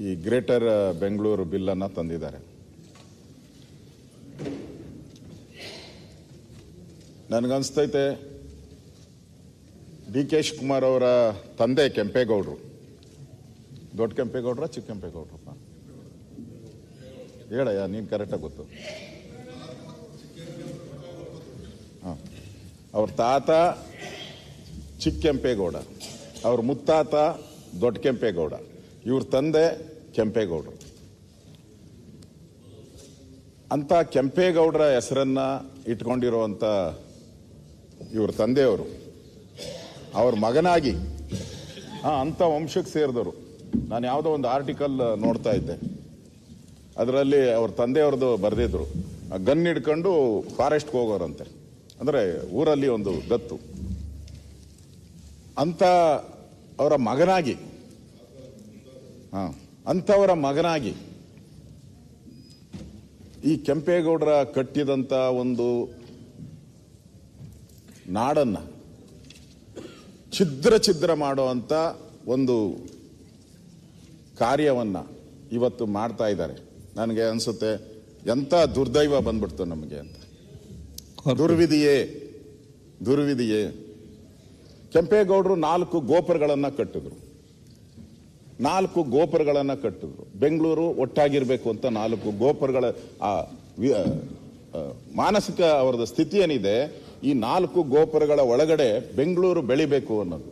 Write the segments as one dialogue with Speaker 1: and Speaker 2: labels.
Speaker 1: ಈ ಗ್ರೇಟರ್ ಬೆಂಗಳೂರು ಬಿಲ್ಲನ್ನು ತಂದಿದ್ದಾರೆ. ನನಗನ್ಸ್ತೈತೆ ಡಿ ಕೆ ಶಿವಕುಮಾರ್ ಅವರ ತಂದೆ ಕೆಂಪೇಗೌಡರು. ದೊಡ್ಡ ಕೆಂಪೇಗೌಡ್ರ, ಚಿಕ್ಕ ಕೆಂಪೇಗೌಡ್ರಪ್ಪ. ಹೇಳಯ್ಯ, ನೀನು ಕರೆಕ್ಟಾಗಿ ಗೊತ್ತು. ಹಾಂ. ಅವ್ರ ತಾತ ಚಿಕ್ಕ ಕೆಂಪೇಗೌಡ. ಅವ್ರ ಮುತ್ತಾತ ದೊಡ್ಡ ಕೆಂಪೇಗೌಡ. ಇವ್ರ ತಂದೆ ಕೆಂಪೇಗೌಡರು. ಅಂತ ಕೆಂಪೇಗೌಡರ ಹೆಸರನ್ನ ಇಟ್ಕೊಂಡಿರುವಂಥ ಇವ್ರ ತಂದೆಯವರು ಅವ್ರ ಮಗನಾಗಿ ಆ, ಅಂಥ ವಂಶಕ್ಕೆ ಸೇರಿದವರು. ನಾನು ಯಾವುದೋ ಒಂದು ಆರ್ಟಿಕಲ್ ನೋಡ್ತಾ ಇದ್ದೆ. ಅದರಲ್ಲಿ ಅವ್ರ ತಂದೆಯವ್ರದ್ದು ಬರೆದಿದ್ರು. ಗನ್ ಹಿಡ್ಕೊಂಡು ಫಾರೆಸ್ಟ್ಗೆ ಹೋಗೋರಂತೆ. ಅಂದರೆ ಊರಲ್ಲಿ ಒಂದು ಗತ್ತು. ಅಂತ ಅವರ ಮಗನಾಗಿ ಹಾಂ ಅಂಥವರ ಮಗನಾಗಿ ಈ ಕೆಂಪೇಗೌಡರ ಕಟ್ಟಿದಂಥ ಒಂದು ನಾಡನ್ನ ಛಿದ್ರ ಛಿದ್ರ ಅಂತ ಒಂದು ಕಾರ್ಯವನ್ನ ಇವತ್ತು ಮಾಡ್ತಾ ಇದ್ದಾರೆ. ನನಗೆ ಅನಿಸುತ್ತೆ ಎಂಥ ದುರ್ದೈವ ಬಂದ್ಬಿಡ್ತು ನಮಗೆ ಅಂತ. ದುರ್ವಿಧಿಯೇ ದುರ್ವಿಧಿಯೇ. ಕೆಂಪೇಗೌಡರು ನಾಲ್ಕು ಗೋಪುರಗಳನ್ನು ಕಟ್ಟಿದ್ರು. ನಾಲ್ಕು ಗೋಪುರಗಳನ್ನು ಕಟ್ಟಿದ್ರು. ಬೆಂಗಳೂರು ಒಟ್ಟಾಗಿರಬೇಕು ಅಂತ ನಾಲ್ಕು ಗೋಪುರಗಳ, ಆ ಮಾನಸಿಕ ಅವರದ ಸ್ಥಿತಿ ಏನಿದೆ, ಈ ನಾಲ್ಕು ಗೋಪುರಗಳ ಒಳಗಡೆ ಬೆಂಗಳೂರು ಬೆಳಿಬೇಕು ಅನ್ನೋದು.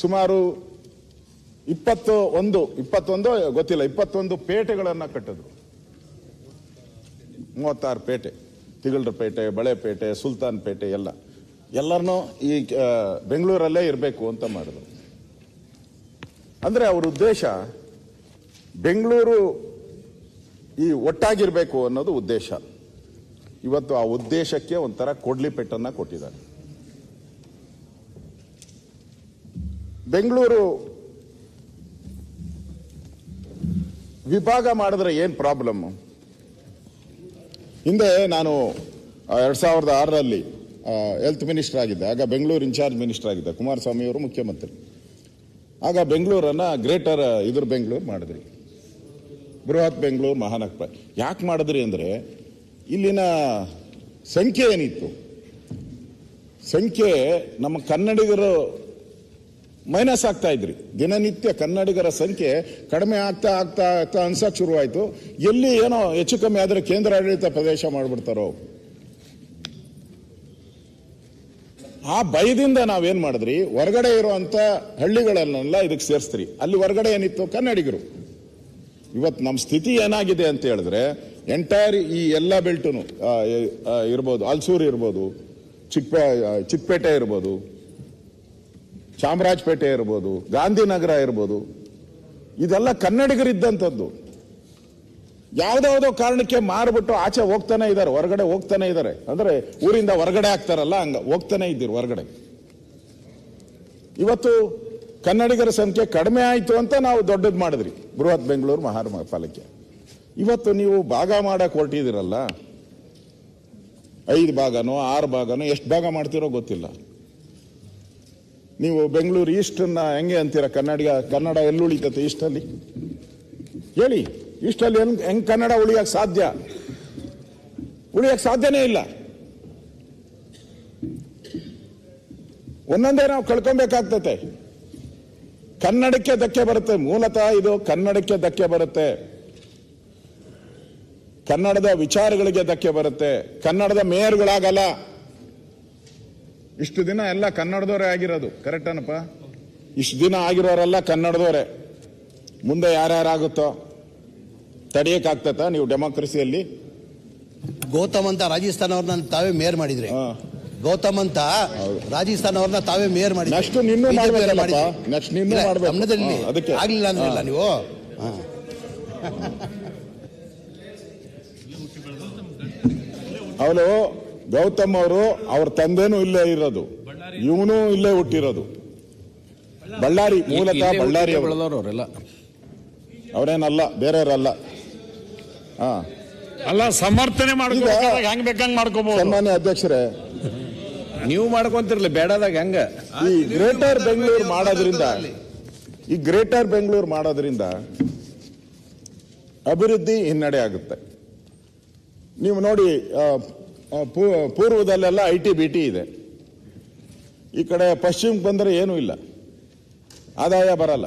Speaker 1: ಸುಮಾರು ಇಪ್ಪತ್ತು ಒಂದು ಇಪ್ಪತ್ತೊಂದು ಗೊತ್ತಿಲ್ಲ, ಇಪ್ಪತ್ತೊಂದು ಪೇಟೆಗಳನ್ನು ಕಟ್ಟಿದ್ರು. ಮೂವತ್ತಾರು ಪೇಟೆ, ತಿಗಳರ ಪೇಟೆ ಬಳೆಪೇಟೆ ಸುಲ್ತಾನ್ ಪೇಟೆ, ಎಲ್ಲ. ಎಲ್ಲರನ್ನೂ ಈ ಬೆಂಗಳೂರಲ್ಲೇ ಇರಬೇಕು ಅಂತ ಮಾಡಿದ್ರು. ಅಂದ್ರೆ ಅವ್ರ ಉದ್ದೇಶ ಬೆಂಗಳೂರು ಈ ಒಟ್ಟಾಗಿರಬೇಕು ಅನ್ನೋದು ಉದ್ದೇಶ. ಇವತ್ತು ಆ ಉದ್ದೇಶಕ್ಕೆ ಒಂಥರ ಕೊಡ್ಲಿ ಪೆಟ್ಟನ್ನು ಕೊಟ್ಟಿದ್ದಾರೆ. ಬೆಂಗಳೂರು ವಿಭಾಗ ಮಾಡಿದ್ರೆ ಏನು ಪ್ರಾಬ್ಲಮ್? ಹಿಂದೆ ನಾನು ಎರಡು ಸಾವಿರದ ಆರರಲ್ಲಿ ಹೆಲ್ತ್ ಮಿನಿಸ್ಟರ್ ಆಗಿದ್ದೆ. ಆಗ ಬೆಂಗಳೂರು ಇನ್ಚಾರ್ಜ್ ಮಿನಿಸ್ಟರ್ ಆಗಿದ್ದೆ. ಕುಮಾರಸ್ವಾಮಿ ಅವರು ಮುಖ್ಯಮಂತ್ರಿ. ಆಗ ಬೆಂಗಳೂರನ್ನು ಗ್ರೇಟರ್ ಇದ್ರ ಬೆಂಗಳೂರು ಮಾಡಿದ್ರಿ. ಬೃಹತ್ ಬೆಂಗಳೂರು ಮಹಾನಗರ ಯಾಕೆ ಮಾಡಿದ್ರಿ ಅಂದರೆ ಇಲ್ಲಿನ ಸಂಖ್ಯೆ ಏನಿತ್ತು? ಸಂಖ್ಯೆ ನಮ್ಮ ಕನ್ನಡಿಗರು ಮೈನಸ್ ಆಗ್ತಾ ಇದ್ರಿ. ದಿನನಿತ್ಯ ಕನ್ನಡಿಗರ ಸಂಖ್ಯೆ ಕಡಿಮೆ ಆಗ್ತಾ ಆಗ್ತಾ ಆಗ್ತಾ ಅನ್ಸಕ್ಕೆ ಶುರುವಾಯಿತು. ಎಲ್ಲಿ ಏನೋ ಹೆಚ್ಚು ಕಮ್ಮಿ ಆದ್ರೆ ಕೇಂದ್ರಾಡಳಿತ ಪ್ರದೇಶ ಮಾಡ್ಬಿಡ್ತಾರೋ? ಆ ಭಯದಿಂದ ನಾವೇನ್ ಮಾಡಿದ್ರಿ? ಹೊರಗಡೆ ಇರುವಂತ ಹಳ್ಳಿಗಳನ್ನೆಲ್ಲ ಇದಕ್ಕೆ ಸೇರಿಸ್ತೀರಿ. ಅಲ್ಲಿ ಹೊರಗಡೆ ಏನಿತ್ತು? ಕನ್ನಡಿಗರು. ಇವತ್ತು ನಮ್ಮ ಸ್ಥಿತಿ ಏನಾಗಿದೆ ಅಂತ ಹೇಳಿದ್ರೆ ಎಂಟೈರ್ ಈ ಎಲ್ಲ ಬೆಲ್ಟುನು ಇರ್ಬೋದು, ಅಲ್ಸೂರು ಇರ್ಬೋದು, ಚಿಕ್ಕ ಚಿಕ್ಕಪೇಟೆ ಇರ್ಬೋದು, ಚಾಮರಾಜಪೇಟೆ ಇರ್ಬೋದು, ಗಾಂಧಿನಗರ ಇರ್ಬೋದು, ಇದೆಲ್ಲ ಕನ್ನಡಿಗರಿದ್ದಂಥದ್ದು ಯಾವ್ದಾವುದೋ ಕಾರಣಕ್ಕೆ ಮಾರ್ಬಿಟ್ಟು ಆಚೆ ಹೋಗ್ತಾನೆ ಇದ್ದಾರೆ, ಹೊರಗಡೆ ಹೋಗ್ತಾನೆ ಇದ್ದಾರೆ. ಅಂದ್ರೆ ಊರಿಂದ ಹೊರಗಡೆ ಆಗ್ತಾರಲ್ಲ, ಹಂಗ ಹೋಗ್ತಾನೆ ಇದ್ದೀರಿ ಹೊರಗಡೆ. ಇವತ್ತು ಕನ್ನಡಿಗರ ಸಂಖ್ಯೆ ಕಡಿಮೆ ಆಯಿತು ಅಂತ ನಾವು ದೊಡ್ಡದು ಮಾಡಿದ್ರಿ. ಬೃಹತ್ ಬೆಂಗಳೂರು ಮಹಾರ ಪಾಲಿಕೆ ಇವತ್ತು ನೀವು ಭಾಗ ಮಾಡಕ್ ಹೊರಟಿದ್ದೀರಲ್ಲ, ಐದು ಭಾಗನೋ, ಆರು ಭಾಗನೋ, ಎಷ್ಟು ಭಾಗ ಮಾಡ್ತಿರೋ ಗೊತ್ತಿಲ್ಲ. ನೀವು ಬೆಂಗಳೂರು ಈಸ್ಟನ್ನ ಹೆಂಗೆ ಅಂತೀರ ಕನ್ನಡಿಗ, ಕನ್ನಡ ಎಲ್ಲುಳಿತತೆ ಈಸ್ಟಲ್ಲಿ? ಹೇಳಿ. ಈಸ್ಟಲ್ಲಿ ಹೆಂಗ್ ಹೆಂಗ್ ಕನ್ನಡ ಉಳಿಯಕ್ ಸಾಧ್ಯ? ಉಳಿಯಕ್ ಸಾಧ್ಯನೇ ಇಲ್ಲ. ಒಂದೊಂದೇ ನಾವು ಕಳ್ಕೊಬೇಕಾಗ್ತತೆ. ಕನ್ನಡಕ್ಕೆ ಧಕ್ಕೆ ಬರುತ್ತೆ. ಮೂಲತಃ ಇದು ಕನ್ನಡಕ್ಕೆ ಧಕ್ಕೆ ಬರುತ್ತೆ. ಕನ್ನಡದ ವಿಚಾರಗಳಿಗೆ ಧಕ್ಕೆ ಬರುತ್ತೆ. ಕನ್ನಡದ ಮೇಯರ್ಗಳಾಗಲ್ಲ. ಇಷ್ಟು ದಿನ ಎಲ್ಲ ಕನ್ನಡದವರೇ ಆಗಿರೋದು. ಕರೆಕ್ಟ್ ಅನಪ್ಪ? ಇಷ್ಟು ದಿನ ಆಗಿರೋರೆಲ್ಲ ಕನ್ನಡದವರೇ. ಮುಂದೆ ಯಾರ್ಯಾರಾಗುತ್ತೋ? ತಡೆಯಕ್ಕಾಗ್ತತ ನೀವು ಡೆಮಾಕ್ರಸಿಯಲ್ಲಿ?
Speaker 2: ಗೌತಮ್ ಅಂತ ರಾಜಸ್ಥಾನ ಅವ್ರನ್ನ ತಾವೇ ಮೇಯರ್ ಮಾಡಿದ್ರಿ.
Speaker 1: ಹಾ.
Speaker 2: ಗೌತಮ್ ಅಂತ ರಾಜಸ್ಥಾನ ಅವ್ರನ್ನ ತಾವೇ ಮೇಯರ್ ಮಾಡಿ
Speaker 1: ನೆಕ್ಸ್ಟ್ ನಿನ್ನೂ
Speaker 2: ನೆಕ್ಸ್ಟ್
Speaker 1: ನಿನ್ನೂ.
Speaker 2: ಗಮನದಲ್ಲಿ
Speaker 1: ಅದಕ್ಕೆ.
Speaker 2: ಆಗ್ಲಿಲ್ಲ ಅಂದ್ರಲ್ಲ ನೀವು? ಅವನು
Speaker 1: ಅವಳು ಗೌತಮ್ ಅವರು ಅವ್ರ ತಂದೆನೂ ಇಲ್ಲೇ ಇರೋದು. ಇವನು ಇಲ್ಲೇ ಹುಟ್ಟಿರೋದು. ಬಳ್ಳಾರಿ ಮೂಲತಃ ಬಳ್ಳಾರಿ ಅವರು
Speaker 3: ಅವರೆಲ್ಲ.
Speaker 1: ಅವರೇನಲ್ಲ ಬೇರೆಯವರಲ್ಲ.
Speaker 3: ಅಲ್ಲ ಸಮರ್ಥನೆ ಮಾಡ್ಕೋಬೇಕಾದಾಗ ಹೆಂಗ್ ಬೇಕಂಗ್ ಮಾಡ್ಕೋಬಹುದು
Speaker 1: ಸನ್ಮಾನ್ಯ ಅಧ್ಯಕ್ಷರೇ
Speaker 3: ನೀವು ಮಾಡ್ಕೊಂತಿರ್ಲಿ ಬೇಡದಾಗ ಹೆಂಗ?
Speaker 1: ಈ ಗ್ರೇಟರ್ ಬೆಂಗಳೂರು ಮಾಡೋದ್ರಿಂದ ಈ ಗ್ರೇಟರ್ ಬೆಂಗಳೂರು ಮಾಡೋದ್ರಿಂದ ಅಭಿವೃದ್ಧಿ ಹಿನ್ನಡೆ ಆಗುತ್ತೆ. ನೀವು ನೋಡಿ ಪೂರ್ವದಲ್ಲೆಲ್ಲ ಐ ಟಿ ಬಿ ಟಿ ಇದೆ. ಈ ಕಡೆ ಪಶ್ಚಿಮಕ್ಕೆ ಬಂದರೆ ಏನೂ ಇಲ್ಲ. ಆದಾಯ ಬರಲ್ಲ.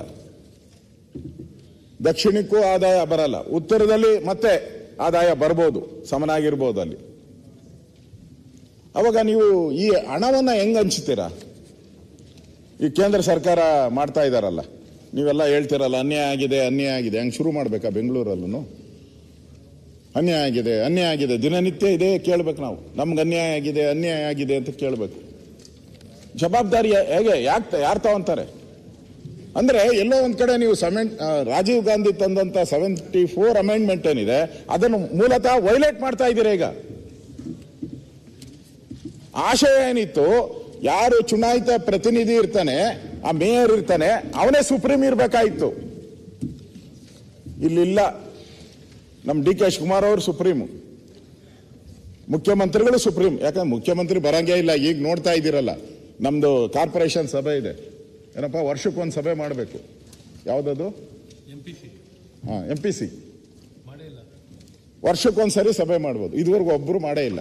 Speaker 1: ದಕ್ಷಿಣಕ್ಕೂ ಆದಾಯ ಬರಲ್ಲ. ಉತ್ತರದಲ್ಲಿ ಮತ್ತೆ ಆದಾಯ ಬರ್ಬೋದು. ಸಮನಾಗಿರ್ಬೋದು ಅಲ್ಲಿ. ಅವಾಗ ನೀವು ಈ ಹಣವನ್ನು ಹೆಂಗ್ ಹಂಚ್ತೀರಾ? ಈ ಕೇಂದ್ರ ಸರ್ಕಾರ ಮಾಡ್ತಾ ಇದಾರಲ್ಲ. ನೀವೆಲ್ಲ ಹೇಳ್ತಿರಲ್ಲ, ಅನ್ಯಾಯ ಆಗಿದೆ ಅನ್ಯಾಯ ಆಗಿದೆ. ಹಂಗೆ ಶುರು ಮಾಡಬೇಕಾ ಬೆಂಗಳೂರಲ್ಲೂ ಅನ್ಯಾಯ ಆಗಿದೆ ಅನ್ಯಾಯ ಆಗಿದೆ. ದಿನನಿತ್ಯ ಇದೇ ಕೇಳ್ಬೇಕು ನಾವು. ನಮ್ಗೆ ಅನ್ಯಾಯ ಆಗಿದೆ ಅನ್ಯಾಯ ಆಗಿದೆ ಅಂತ ಕೇಳಬೇಕು. ಜವಾಬ್ದಾರಿ ಹೇಗೆ? ಯಾಕೆ ಯಾರು ತಗೊಂತಾರೆ ಅಂದ್ರೆ ಎಲ್ಲೋ ಒಂದ್ ಕಡೆ ನೀವು ಸೆವೆನ್ ರಾಜೀವ್ ಗಾಂಧಿ ತಂದಂತ ಸೆವೆಂಟಿ ಫೋರ್ ಅಮೆಂಡ್ಮೆಂಟ್ ಏನಿದೆ, ಅದನ್ನು ಮೂಲತಃ ವೈಲೇಟ್ ಮಾಡ್ತಾ ಇದ್ದೀರಾ ಈಗ? ಆಶಯ ಏನಿತ್ತು, ಯಾರು ಚುನಾಯಿತ ಪ್ರತಿನಿಧಿ ಇರ್ತಾನೆ, ಆ ಮೇಯರ್ ಇರ್ತಾನೆ, ಅವನೇ ಸುಪ್ರೀಂ ಇರ್ಬೇಕಾಯ್ತು. ಇಲ್ಲಿಲ್ಲ. ನಮ್ಮ ಡಿ ಕೆ ಶಿವಕುಮಾರ್ ಅವರು ಸುಪ್ರೀಂ. ಮುಖ್ಯಮಂತ್ರಿಗಳು ಸುಪ್ರೀಂ. ಯಾಕಂದ್ರೆ ಮುಖ್ಯಮಂತ್ರಿ ಬರಂಗೇ ಇಲ್ಲ, ಈಗ ನೋಡ್ತಾ ಇದ್ದೀರಲ್ಲ. ನಮ್ದು ಕಾರ್ಪೊರೇಷನ್ ಸಭೆ ಇದೆ. ಏನಪ್ಪ ವರ್ಷಕ್ಕೊಂದು ಸಭೆ ಮಾಡಬೇಕು. ಯಾವುದದು? ಹಾಂ ಎಂ ಪಿ ಸಿ ವರ್ಷಕ್ಕೊಂದು ಸರಿ ಸಭೆ ಮಾಡ್ಬೋದು. ಇದುವರೆಗೂ ಒಬ್ಬರು ಮಾಡೇ ಇಲ್ಲ.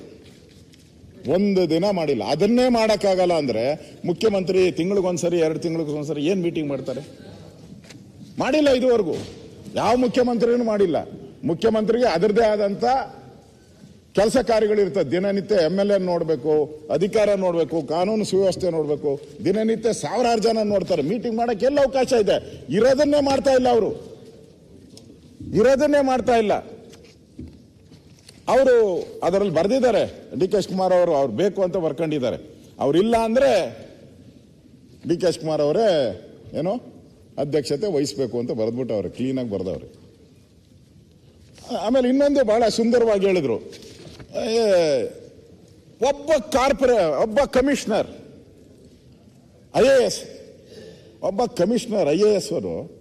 Speaker 1: ಒಂದು ದಿನ ಮಾಡಿಲ್ಲ. ಅದನ್ನೇ ಮಾಡೋಕ್ಕಾಗಲ್ಲ ಅಂದರೆ ಮುಖ್ಯಮಂತ್ರಿ ತಿಂಗಳಿಗೊಂದ್ಸರಿ ಎರಡು ತಿಂಗಳಿಗೊಂದ್ಸರಿ ಏನು ಮೀಟಿಂಗ್ ಮಾಡ್ತಾರೆ? ಮಾಡಿಲ್ಲ ಇದುವರೆಗೂ. ಯಾವ ಮುಖ್ಯಮಂತ್ರಿನೂ ಮಾಡಿಲ್ಲ. ಮುಖ್ಯಮಂತ್ರಿಗೆ ಅದರದೇ ಆದಂತ ಕೆಲಸ ಕಾರ್ಯಗಳಿರ್ತದೆ ದಿನನಿತ್ಯ ಎಂ ಎಲ್ ಎ ನೋಡಬೇಕು, ಅಧಿಕಾರ ನೋಡಬೇಕು, ಕಾನೂನು ಸುವ್ಯವಸ್ಥೆ ನೋಡಬೇಕು. ದಿನನಿತ್ಯ ಸಾವಿರಾರು ಜನ ನೋಡ್ತಾರೆ. ಮೀಟಿಂಗ್ ಮಾಡಕ್ಕೆ ಎಲ್ಲ ಅವಕಾಶ ಇದೆ. ಇರೋದನ್ನೇ ಮಾಡ್ತಾ ಇಲ್ಲ ಅವರು. ಇರೋದನ್ನೇ ಮಾಡ್ತಾ ಇಲ್ಲ. ಅವರು ಅದರಲ್ಲಿ ಬರೆದಿದ್ದಾರೆ. ಡಿ ಕೆ ಶಿವಕುಮಾರ್ ಅವರು ಅವ್ರು ಬೇಕು ಅಂತ ಬರ್ಕೊಂಡಿದ್ದಾರೆ. ಅವ್ರಿಲ್ಲ ಅಂದ್ರೆ ಡಿ ಕೆ ಕುಮಾರ್ ಅವರೇ ಏನೋ ಅಧ್ಯಕ್ಷತೆ ವಹಿಸ್ಬೇಕು ಅಂತ ಬರೆದ್ಬಿಟ್ಟವ್ರೆ. ಕ್ಲೀನಾಗಿ ಬರೆದವ್ರೆ. ಆಮೇಲೆ ಇನ್ನೊಂದು ಬಹಳ ಸುಂದರವಾಗಿ ಹೇಳಿದ್ರು. ಒಬ್ಬ ಕಾರ್ಪೊರೇ, ಒಬ್ಬ ಕಮಿಷನರ್, ಐ ಎ ಎಸ್, ಒಬ್ಬ ಕಮಿಷನರ್, ಐ ಎ ಎಸ್ ಅವರು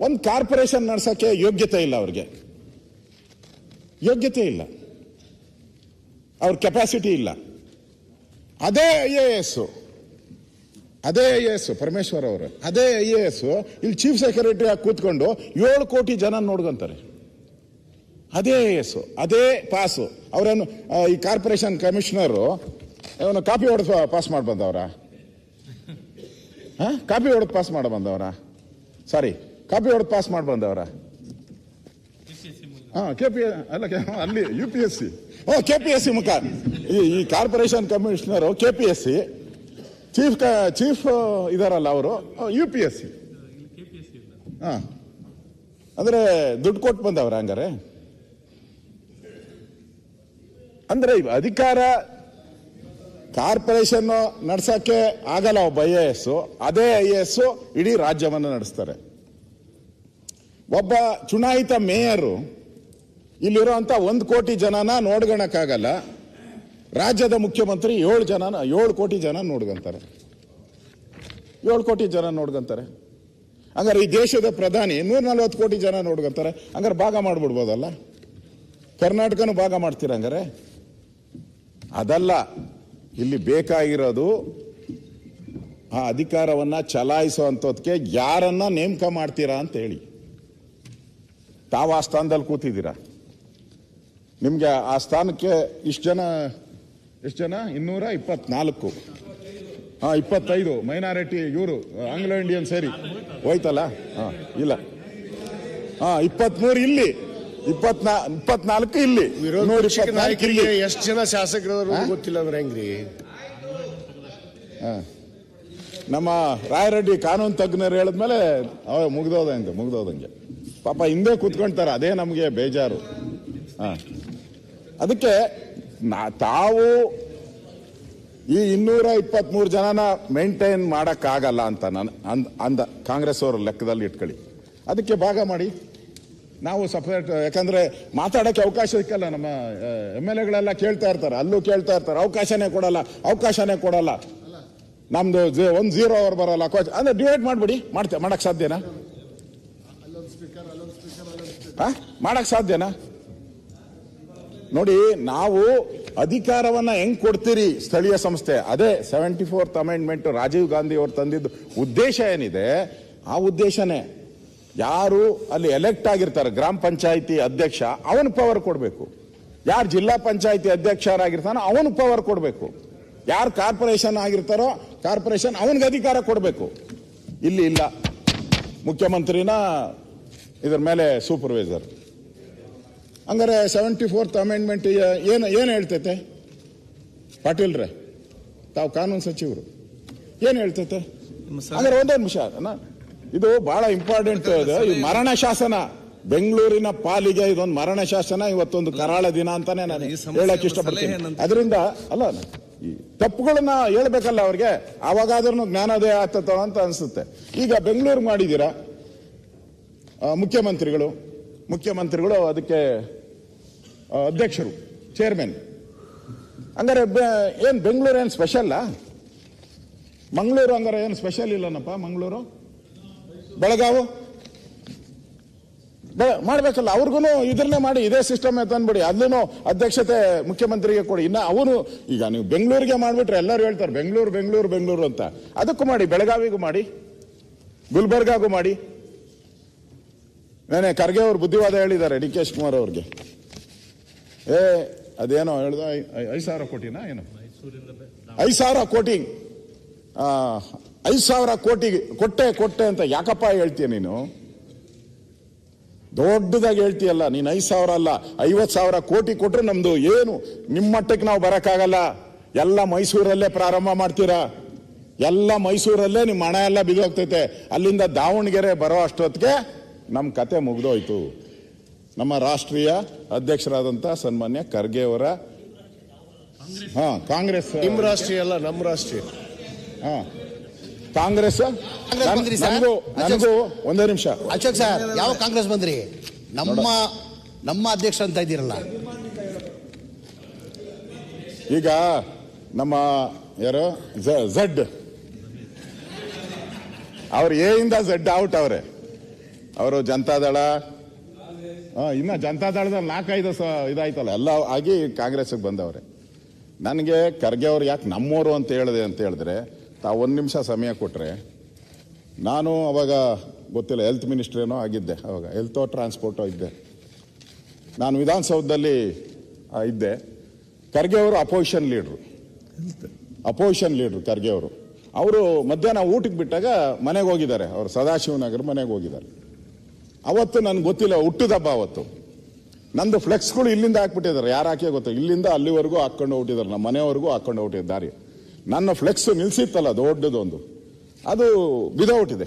Speaker 1: ಒಂದು ಕಾರ್ಪೊರೇಷನ್ ನಡ್ಸಕ್ಕೆ ಯೋಗ್ಯತೆ ಇಲ್ಲ ಅವ್ರಿಗೆ. ಯೋಗ್ಯತೆ ಇಲ್ಲ. ಅವ್ರ ಕೆಪಾಸಿಟಿ ಇಲ್ಲ. ಅದೇ ಐ ಎ ಎಸ್. ಅದೇ ಐ ಎ ಎಸ್, ಪರಮೇಶ್ವರ್ ಅವರು. ಅದೇ ಐ ಎ ಎಸ್. ಇಲ್ಲಿ ಚೀಫ್ ಸೆಕ್ರೆಟರಿ ಆಗಿ ಕೂತ್ಕೊಂಡು ಏಳು ಕೋಟಿ ಜನ ನೋಡ್ಕೊಂತಾರೆ. ಅದೇ ಎಸ್ಸು ಎಸ್ ಅದೇ ಪಾಸು. ಅವರನ್ನು ಈ ಕಾರ್ಪೊರೇಷನ್ ಕಮಿಷನರು, ಅವನು ಕಾಪಿ ಹೊಡೆದು ಪಾಸ್ ಮಾಡಿ ಬಂದವರ ಕಾಪಿ ಹೊಡೆದು ಪಾಸ್ ಮಾಡಿ ಬಂದವರ? ಸಾರಿ, ಕಾಪಿ ಹೊಡೆದು ಪಾಸ್ ಮಾಡಿ ಬಂದವರ? ಹಾಂ ಕೆ ಪಿ ಅಲ್ಲ, ಕೆ- ಅಲ್ಲಿ, ಯು ಪಿ ಎಸ್ ಸಿ. ಓ ಕೆ ಪಿ ಎಸ್ ಸಿ ಮುಖ. ಈ ಈ corporation commissioner K P S C chief chief ಇದಾರಲ್ಲ ಅವರು ಯು ಪಿ ಎಸ್ ಸಿ. ಹಾಂ. ಅಂದರೆ ದುಡ್ಡು ಕೊಟ್ಟು ಬಂದವ್ರ ಹಂಗಾರೆ? ಅಂದ್ರೆ ಅಧಿಕಾರ ಕಾರ್ಪೊರೇಷನ್ ನಡ್ಸಕ್ಕೆ ಆಗಲ್ಲ ಒಬ್ಬ ಐ ಎ ಎಸ್ ಅದೇ ಐ ಎ ಎಸ್ ಇಡೀ ರಾಜ್ಯವನ್ನು ನಡೆಸ್ತಾರೆ. ಒಬ್ಬ ಚುನಾಯಿತ ಮೇಯರು ಇಲ್ಲಿರುವಂತ ಒಂದು ಕೋಟಿ ಜನನ ನೋಡ್ಕೊಳಕ್ಕಾಗಲ್ಲ ರಾಜ್ಯದ ಮುಖ್ಯಮಂತ್ರಿ ಏಳು ಜನ ಏಳು ಕೋಟಿ ಜನ ನೋಡ್ಕೊಂತಾರೆ ಏಳು ಕೋಟಿ ಜನ ನೋಡ್ಕೊಂತಾರೆ ಹಂಗಾರೆ ಈ ದೇಶದ ಪ್ರಧಾನಿ ನೂರ ನಲ್ವತ್ತು ಕೋಟಿ ಜನ ನೋಡ್ಕೊಂತಾರೆ ಹಂಗಾರೆ ಭಾಗ ಮಾಡ್ಬಿಡ್ಬೋದಲ್ಲ? ಕರ್ನಾಟಕನೂ ಭಾಗ ಮಾಡ್ತೀರ ಹಂಗಾರೆ? ಅದಲ್ಲ, ಇಲ್ಲಿ ಬೇಕಾಗಿರೋದು ಆ ಅಧಿಕಾರವನ್ನ ಚಲಾಯಿಸುವಂಥದ್ಕೆ ಯಾರನ್ನ ನೇಮಕ ಮಾಡ್ತೀರಾ ಅಂತ ಹೇಳಿ. ತಾವು ಆ ಸ್ಥಾನದಲ್ಲಿ ಕೂತಿದ್ದೀರಾ? ನಿಮಗೆ ಆ ಸ್ಥಾನಕ್ಕೆ ಇಷ್ಟು ಜನ, ಎಷ್ಟು ಜನ? ಇನ್ನೂರ ಇಪ್ಪತ್ನಾಲ್ಕು. ಹಾಂ, ಇಪ್ಪತ್ತೈದು. ಮೈನಾರಿಟಿ, ಇವರು, ಆಂಗ್ಲೋ ಇಂಡಿಯನ್ ಸೇರಿ. ಹೋಯ್ತಲ್ಲ? ಹಾಂ, ಇಲ್ಲ. ಹಾಂ, ಇಪ್ಪತ್ಮೂರು ಇಲ್ಲಿ. ಇಪ್ಪತ್ನಾ ಇಪ್ಪತ್ನಾಲ್ಕು ಇಲ್ಲಿ. ಇಪ್ಪತ್ನಾಲ್ಕು
Speaker 4: ನಾಯಕರಿಗೆ ಎಷ್ಟು ಜನ ಶಾಸಕರವರು ಗೊತ್ತಿಲ್ಲ ಅಂದ್ರೆ ಹೆಂಗ್ರಿ?
Speaker 1: ನಮ್ಮ ರಾಯರೆಡ್ಡಿ ಕಾನೂನು ತಜ್ಞರು ಹೇಳಿದ್ಮೇಲೆ ಅವ ಮುಗ್ದೋದಂಗೆ ಮುಗ್ದೋದಂಗೆ ಪಾಪ ಹಿಂದೆ ಕೂತ್ಕೊಂತಾರೆ ಅದೇ ನಮಗೆ ಬೇಜಾರು. ಹಾಂ. ಅದಕ್ಕೆ ನಾ- ತಾವು ಈ ಇನ್ನೂರ ಇಪ್ಪತ್ಮೂರು ಜನನ ಮೇಂಟೈನ್ ಮಾಡೋಕ್ಕಾಗಲ್ಲ ಅಂತ ನಾನು ಅಂದ ಅಂದ ಕಾಂಗ್ರೆಸ್ ಅವರು ಲೆಕ್ಕದಲ್ಲಿ ಇಟ್ಕೊಳ್ಳಿ. ಅದಕ್ಕೆ ಭಾಗ ಮಾಡಿ. ನಾವು ಸಪರೇಟ್, ಯಾಕಂದ್ರೆ ಮಾತಾಡಕ್ಕೆ ಅವಕಾಶ ಸಿಕ್ಕಲ್ಲ, ನಮ್ಮ ಎಂ ಎಲ್ ಎಗಳೆಲ್ಲ ಕೇಳ್ತಾ ಇರ್ತಾರೆ, ಅಲ್ಲೂ ಕೇಳ್ತಾ ಇರ್ತಾರೆ, ಅವಕಾಶನೇ ಕೊಡಲ್ಲ ಅವಕಾಶನೇ ಕೊಡಲ್ಲ. ನಮ್ದು ಒಂದ್ ಜೀರೋ ಅವರ್ ಬರಲ್ಲ ಕೋಚ್ ಅಂದ್ರೆ ಡಿವೈಡ್ ಮಾಡ್ಬಿಡಿ, ಮಾಡ್ತೇ, ಮಾಡಕ್ ಸಾಧ್ಯನಾ? ಮಾಡಕ್ ಸಾಧ್ಯನಾ? ನೋಡಿ, ನಾವು ಅಧಿಕಾರವನ್ನ ಹೆಂಗ್ ಕೊಡ್ತೀರಿ ಸ್ಥಳೀಯ ಸಂಸ್ಥೆ? ಅದೇ seventy fourth amendment Rajiv Gandhi ಅವರು ತಂದಿದ್ದು ಉದ್ದೇಶ ಏನಿದೆ? ಆ ಉದ್ದೇಶನೇ. ಯಾರು ಅಲ್ಲಿ ಎಲೆಕ್ಟ್ ಆಗಿರ್ತಾರೆ ಗ್ರಾಮ ಪಂಚಾಯಿತಿ ಅಧ್ಯಕ್ಷ ಅವನ ಪವರ್ ಕೊಡಬೇಕು. ಯಾರು ಜಿಲ್ಲಾ ಪಂಚಾಯಿತಿ ಅಧ್ಯಕ್ಷರಾಗಿರ್ತಾನೋ ಅವನ ಪವರ್ ಕೊಡಬೇಕು. ಯಾರು ಕಾರ್ಪೊರೇಷನ್ ಆಗಿರ್ತಾರೋ ಕಾರ್ಪೊರೇಷನ್ ಅವನಿಗೆ ಅಧಿಕಾರ ಕೊಡಬೇಕು. ಇಲ್ಲಿ ಇಲ್ಲ. ಮುಖ್ಯಮಂತ್ರಿನ ಇದ್ರ ಮೇಲೆ ಸೂಪರ್ವೈಸರ್ ಹಂಗಾರೆ ಸೆವೆಂಟಿ ಫೋರ್ತ್ ಅಮೆಂಡ್ಮೆಂಟ್ ಏನು ಏನು ಹೇಳ್ತೈತೆ? ಪಾಟೀಲ್ರೆ ತಾವು ಕಾನೂನು ಸಚಿವರು. ಏನು ಹೇಳ್ತೈತೆ? ಹಂಗಾರೆ ಒಂದೇ ನಿಮಿಷ ಇದು ಬಹಳ ಇಂಪಾರ್ಟೆಂಟ್ ಇದು ಈ ಮರಣ ಶಾಸನ. ಬೆಂಗಳೂರಿನ ಪಾಲಿಗೆ ಇದೊಂದು ಮರಣ ಶಾಸನ ಇವತ್ತೊಂದು ಕರಾಳ ದಿನ ಅಂತಾನೆ ನಾನು ಹೇಳಕ್ ಇಷ್ಟಪಡ್ತೀನಿ. ಅದರಿಂದ ಅಲ್ಲ ಈ ತಪ್ಪುಗಳನ್ನ ಹೇಳ್ಬೇಕಲ್ಲ ಅವ್ರಿಗೆ ಅವಾಗಾದ್ರೂ ಜ್ಞಾನೋದಯ ಆಗ್ತದ ಅಂತ ಅನ್ಸುತ್ತೆ. ಈಗ ಬೆಂಗಳೂರು ಮಾಡಿದ್ದೀರಾ? ಮುಖ್ಯಮಂತ್ರಿಗಳು. ಮುಖ್ಯಮಂತ್ರಿಗಳು ಅದಕ್ಕೆ ಅಧ್ಯಕ್ಷರು ಚೇರ್ಮನ್ ಹಂಗಾರೆ ಏನು ಏನ್ ಬೆಂಗಳೂರು ಏನು ಸ್ಪೆಷಲ್ಲ ಮಂಗಳೂರು ಅಂದರೆ ಏನು ಸ್ಪೆಷಲ್ ಇಲ್ಲನಪ್ಪ ಮಂಗಳೂರು? ಬೆಳಗಾವು? ಮಾಡ್ಬೇಕಲ್ಲ ಅವ್ರಿಗೂ ಇದನ್ನೇ ಮಾಡಿ, ಇದೇ ಸಿಸ್ಟಮ್ ತಂದ್ಬಿಡಿ. ಅಲ್ಲೂ ಅಧ್ಯಕ್ಷತೆ ಮುಖ್ಯಮಂತ್ರಿಗೆ ಕೊಡಿ. ಇನ್ನ ಅವನು, ಈಗ ನೀವು ಬೆಂಗಳೂರಿಗೆ ಮಾಡ್ಬಿಟ್ರೆ ಎಲ್ಲರೂ ಹೇಳ್ತಾರೆ, ಬೆಂಗಳೂರು ಬೆಂಗಳೂರು ಬೆಂಗಳೂರು ಅಂತ. ಅದಕ್ಕೂ ಮಾಡಿ, ಬೆಳಗಾವಿಗೂ ಮಾಡಿ, ಗುಲ್ಬರ್ಗಾಗೂ ಮಾಡಿ. ನಾನೇ ಖರ್ಗೆ ಅವರು ಬುದ್ಧಿವಾದ ಹೇಳಿದ್ದಾರೆ, ಡಿ ಕೆ ಶಿವಕುಮಾರ್ ಅವ್ರಿಗೆ. ಏ, ಅದೇನೋ ಹೇಳ್ದ ಐದು ಸಾವಿರ ಕೋಟಿನಾ, ಏನು? ಐದು ಸಾವಿರ ಕೋಟಿ. ಐದು ಸಾವಿರ ಕೋಟಿ ಕೊಟ್ಟೆ ಕೊಟ್ಟೆ ಅಂತ ಯಾಕಪ್ಪ ಹೇಳ್ತೀಯ ನೀನು? ದೊಡ್ಡದಾಗಿ ಹೇಳ್ತೀಯಲ್ಲ ನೀನು ಐದು ಸಾವಿರ ಅಲ್ಲ ಐವತ್ತು ಸಾವಿರ ಕೋಟಿ ಕೊಟ್ಟರೆ ನಮ್ಮದು ಏನು? ನಿಮ್ಮ ಮಟ್ಟಕ್ಕೆ ನಾವು ಬರೋಕ್ಕಾಗಲ್ಲ. ಎಲ್ಲ ಮೈಸೂರಲ್ಲೇ ಪ್ರಾರಂಭ ಮಾಡ್ತೀರಾ? ಎಲ್ಲ ಮೈಸೂರಲ್ಲೇ ನಿಮ್ಮ ಹಣ ಎಲ್ಲ ಬಿದ್ದೋಗ್ತೈತೆ. ಅಲ್ಲಿಂದ ದಾವಣಗೆರೆ ಬರೋ ಅಷ್ಟೊತ್ತಿಗೆ ನಮ್ಮ ಕತೆ ಮುಗಿದೋಯ್ತು. ನಮ್ಮ ರಾಷ್ಟ್ರೀಯ ಅಧ್ಯಕ್ಷರಾದಂಥ ಸನ್ಮಾನ್ಯ ಖರ್ಗೆ ಅವರ ಹಾಂ ಕಾಂಗ್ರೆಸ್.
Speaker 4: ನಿಮ್ಮ ರಾಷ್ಟ್ರೀಯ ಅಲ್ಲ ನಮ್ಮ ರಾಷ್ಟ್ರೀಯ.
Speaker 1: ಹಾ. ಕಾಂಗ್ರೆಸ್? ನನಗೂ ನನಗೂ ಒಂದೇ ನಿಮಿಷ.
Speaker 2: ಅಶೋಕ್ ಸರ್ ಯಾವ ಕಾಂಗ್ರೆಸ್ ಬಂದ್ರಿ? ನಮ್ಮ ನಮ್ಮ ಅಧ್ಯಕ್ಷ ಅಂತ ಇದ್ದೀರಲ್ಲ.
Speaker 1: ಈಗ ನಮ್ಮ ಯಾರು? ಝಡ್. ಅವ್ರು ಎ ಇಂದ ಝಡ್ ಔಟ್ ಅವ್ರೆ. ಅವರು ಜನತಾದಳ ಇನ್ನು ಇನ್ನ ಜನತಾದಳದಲ್ಲಿ ನಾಲ್ಕೈದು ಸ ಇದಾಯ್ತಲ್ಲ ಎಲ್ಲ ಆಗಿ ಕಾಂಗ್ರೆಸ್ಗೆ ಬಂದವ್ರೆ. ನನಗೆ ಖರ್ಗೆ ಅವ್ರು ಯಾಕೆ ನಮ್ಮೋರು ಅಂತ ಹೇಳಿದೆ ಅಂತ ಹೇಳಿದ್ರೆ ತಾವು ಒಂದು ನಿಮಿಷ ಸಮಯ ಕೊಟ್ಟರೆ ನಾನು ಅವಾಗ ಗೊತ್ತಿಲ್ಲ ಹೆಲ್ತ್ ಮಿನಿಸ್ಟ್ರೇನೋ ಆಗಿದ್ದೆ ಅವಾಗ ಹೆಲ್ತೋ ಟ್ರಾನ್ಸ್ಪೋರ್ಟೋ ಇದ್ದೆ. ನಾನು ವಿಧಾನಸೌಧದಲ್ಲಿ ಇದ್ದೆ. ಖರ್ಗೆ ಅವರು ಅಪೋಸಿಷನ್ ಲೀಡ್ರು ಅಪೋಸಿಷನ್ ಲೀಡ್ರು ಖರ್ಗೆ ಅವರು. ಅವರು ಮಧ್ಯಾಹ್ನ ಊಟಕ್ಕೆ ಬಿಟ್ಟಾಗ ಮನೆಗೆ ಹೋಗಿದ್ದಾರೆ. ಅವರು ಸದಾಶಿವನಗರ ಮನೆಗೆ ಹೋಗಿದ್ದಾರೆ. ಅವತ್ತು ನನ್ಗೆ ಗೊತ್ತಿಲ್ಲ, ಹುಟ್ಟಿದ ಹಬ್ಬ ಅವತ್ತು. ನಂದು ಫ್ಲೆಕ್ಸ್ಗಳು ಇಲ್ಲಿಂದ ಹಾಕ್ಬಿಟ್ಟಿದ್ದಾರೆ. ಯಾರು ಹಾಕಿ ಗೊತ್ತು? ಇಲ್ಲಿಂದ ಅಲ್ಲಿವರೆಗೂ ಹಾಕೊಂಡು ಹೊಟ್ಟಿದ್ದಾರೆ. ನಮ್ಮ ಮನೆಯವರೆಗೂ ಹಾಕೊಂಡು ಹೊಟ್ಟಿದ್ದಾರೆ ದಾರಿ. ನನ್ನ ಫ್ಲೆಕ್ಸ್ ನಿಲ್ಸಿತ್ತಲ್ಲ, ದೊಡ್ಡದೊಂದು. ಅದು ಬಿದೋಗ್ಬಿಟ್ಟಿದೆ